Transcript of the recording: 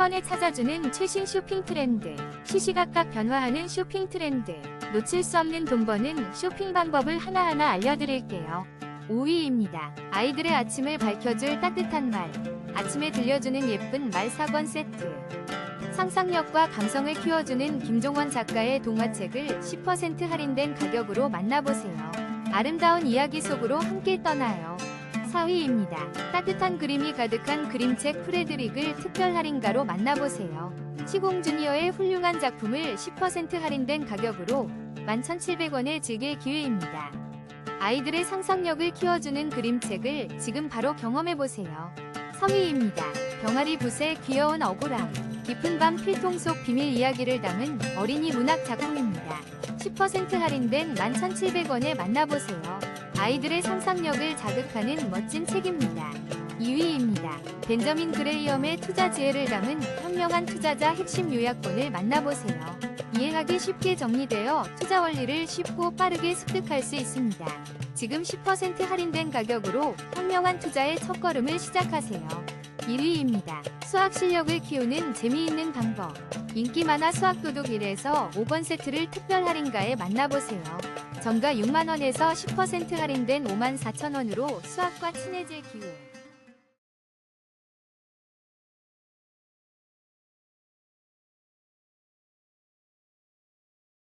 번에 찾아주는 최신 쇼핑 트렌드, 시시각각 변화하는 쇼핑 트렌드, 놓칠 수 없는 돈 버는 쇼핑 방법을 하나하나 알려드릴게요. 5위입니다. 아이들의 아침을 밝혀줄 따뜻한 말, 아침에 들려주는 예쁜 말 사권 세트. 상상력과 감성을 키워주는 김종원 작가의 동화책을 10% 할인된 가격으로 만나보세요. 아름다운 이야기 속으로 함께 떠나요. 4위입니다. 따뜻한 그림이 가득한 그림책 프레드릭을 특별 할인가로 만나보세요. 시공 주니어의 훌륭한 작품을 10% 할인된 가격으로 11,700원에 즐길 기회입니다. 아이들의 상상력을 키워주는 그림책을 지금 바로 경험해보세요. 3위입니다. 병아리 붓의 귀여운 억울함. 깊은 밤 필통 속 비밀 이야기를 담은 어린이 문학 작품입니다. 10% 할인된 11,700원에 만나보세요. 아이들의 상상력을 자극하는 멋진 책입니다. 2위입니다. 벤저민 그레이엄의 투자 지혜를 담은 현명한 투자자 핵심 요약본을 만나보세요. 이해하기 쉽게 정리되어 투자 원리를 쉽고 빠르게 습득할 수 있습니다. 지금 10% 할인된 가격으로 현명한 투자의 첫걸음을 시작하세요. 1위입니다. 수학 실력을 키우는 재미있는 방법. 인기 많아 수학도둑 1에서 5번 세트를 특별 할인가에 만나보세요. 정가 6만원에서 10% 할인된 54,000원으로 수학과 친해질 기회.